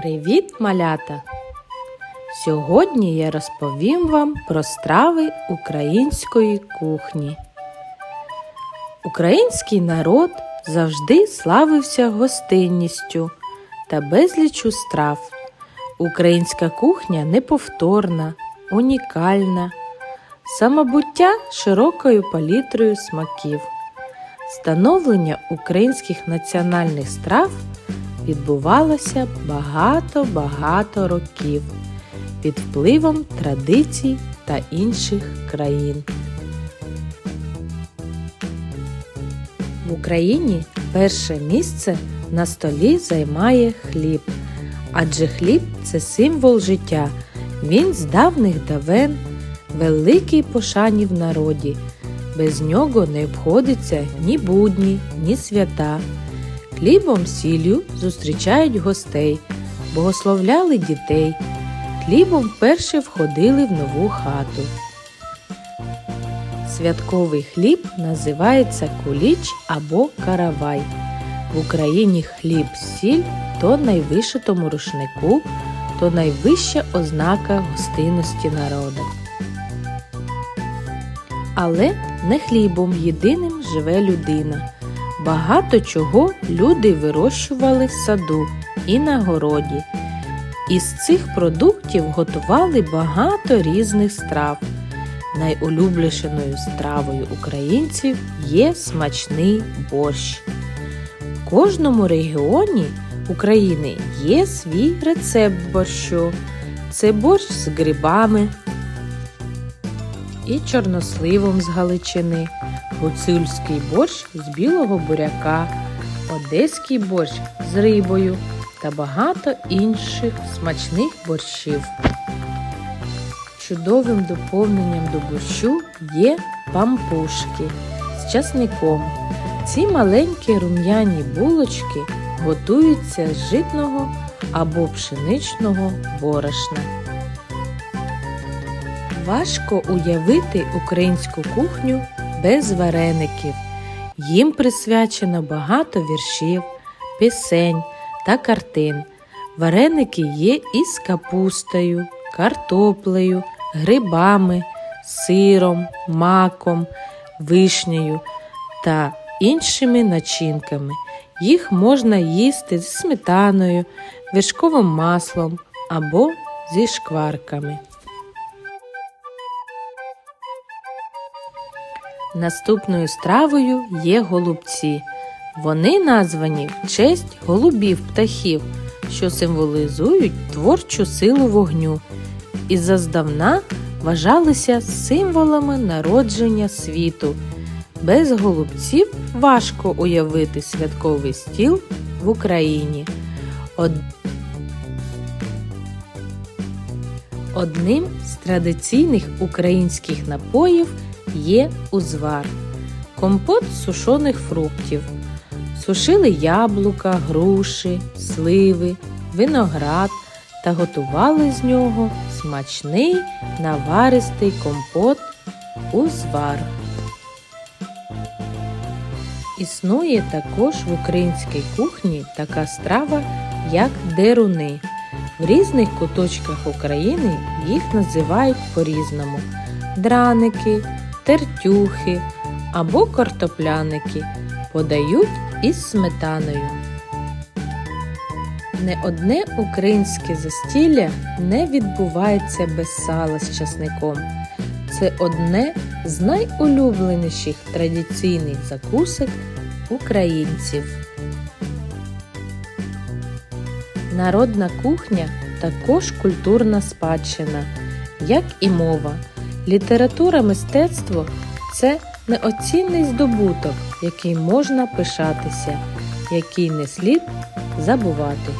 Привіт, малята! Сьогодні я розповім вам про страви української кухні. Український народ завжди славився гостинністю та безлічу страв. Українська кухня неповторна, унікальна, самобуття широкою палітрою смаків. Становлення українських національних страв відбувалося багато-багато років під впливом традицій та інших країн. В Україні перше місце на столі займає хліб, адже хліб це символ життя. Він з давних давен великий пошані в народі. Без нього не обходиться ні будні, ні свята. Хлібом сіллю зустрічають гостей, богословляли дітей. Хлібом вперше входили в нову хату. Святковий хліб називається куліч або каравай. В Україні хліб сіль то найвишитому рушнику, то найвища ознака гостинності народу. Але не хлібом єдиним живе людина. Багато чого люди вирощували в саду і на городі. Із цих продуктів готували багато різних страв. Найулюбленішою стравою українців є смачний борщ. В кожному регіоні України є свій рецепт борщу. Це борщ з грибами і чорносливом з Галичини, гуцульський борщ з білого буряка, одеський борщ з рибою та багато інших смачних борщів. Чудовим доповненням до борщу є пампушки з часником. Ці маленькі рум'яні булочки готуються з житного або пшеничного борошна. Важко уявити українську кухню без вареників. Їм присвячено багато віршів, пісень та картин. Вареники є із капустою, картоплею, грибами, сиром, маком, вишнею та іншими начинками. Їх можна їсти з сметаною, вершковим маслом або зі шкварками. Наступною стравою є голубці. Вони названі в честь голубів птахів, що символізують творчу силу вогню і заздавна вважалися символами народження світу. Без голубців важко уявити святковий стіл в Україні. Од... Одним з традиційних українських напоїв є узвар, компот сушених фруктів. Сушили яблука, груші, сливи, виноград та готували з нього смачний наваристий компот узвар. Існує також в українській кухні така страва, як деруни. В різних куточках України їх називають по-різному драники, тертюхи або картопляники подають із сметаною. Не одне українське застілля не відбувається без сала з часником. Це одне з найулюбленіших традиційних закусок українців. Народна кухня також культурна спадщина, як і мова. Література мистецтво це неоцінний здобуток, який можна пишатися, який не слід забувати.